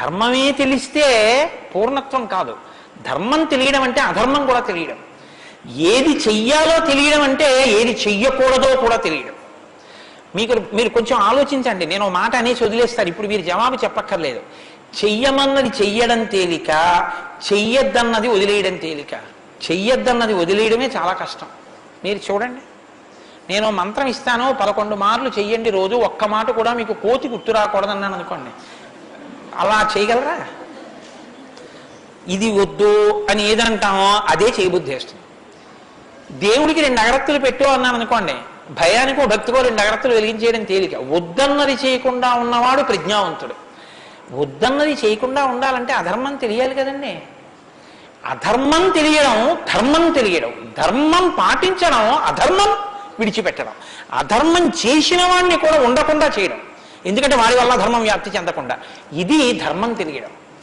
ధర్మమే తెలిస్తే పూర్ణత్వం కాదు. ధర్మం తెలియడం అంటే అధర్మం కూడా తెలియడం. ఏది చెయ్యాలో తెలియడం అంటే ఏది చెయ్యకూడదో కూడా తెలియడం. మీకు మీరు కొంచెం ఆలోచించండి. నేను ఓ మాట అనేసి వదిలేస్తారు. ఇప్పుడు మీరు జవాబు చెప్పక్కర్లేదు. చెయ్యమన్నది చెయ్యడం తేలిక చెయ్యొద్దన్నది వదిలేయడం తేలిక. చెయ్యొద్దన్నది వదిలేయడమే చాలా కష్టం. మీరు చూడండి. నేను మంత్రం ఇస్తాను పదకొండు మార్లు చెయ్యండి రోజు ఒక్క మాట కూడా మీకు కోతి గుర్తు రాకూడదన్నాను అనుకోండి. అలా చేయగలరా? ఇది వద్దు అని ఏదంటామో అదే చేయబుద్ధి వేస్తుంది దేవుడికి రెండు అగరత్తులు పెట్టు అన్నాను అనుకోండి భయానికో భక్తికో రెండు అగరత్తులు వెలిగించేయడం తేలిక. వద్దన్నది చేయకుండా ఉన్నవాడు ప్రజ్ఞావంతుడు. వద్దన్నది చేయకుండా ఉండాలంటే అధర్మం తెలియాలి కదండి. అధర్మం తెలియడం ధర్మం తెలియడం ధర్మం పాటించడం అధర్మం విడిచిపెట్టడం అధర్మం చేసిన వాడిని కూడా ఉండకుండా చేయడం. ఎందుకంటే వాడి వల్ల ధర్మం వ్యాప్తి చెందకుండా. ఇది ధర్మం తెలియడం